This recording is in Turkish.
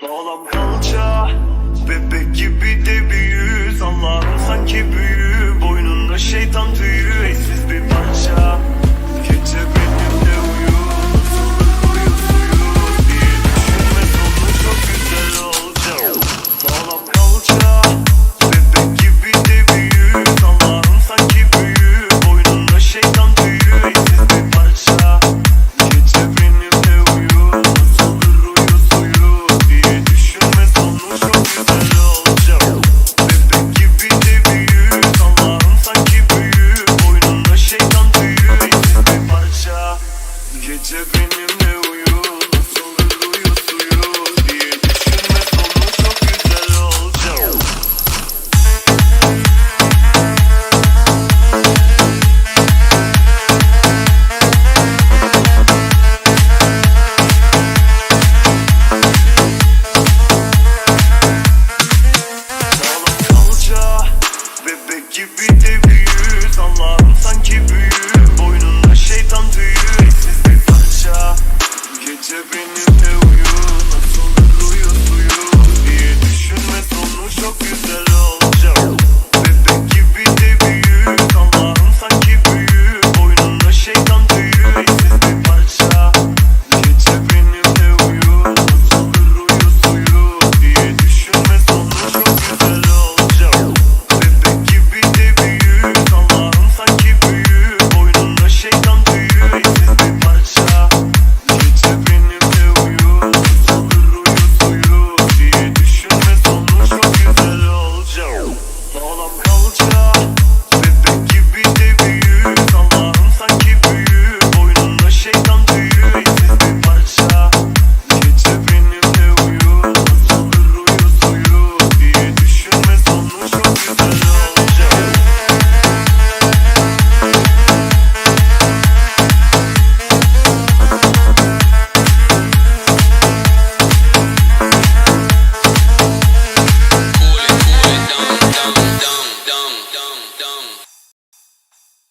Sağlam kalça Bebek gibi de büyü Salların sanki büyü Boynunda şeytan tüyü. disagreement.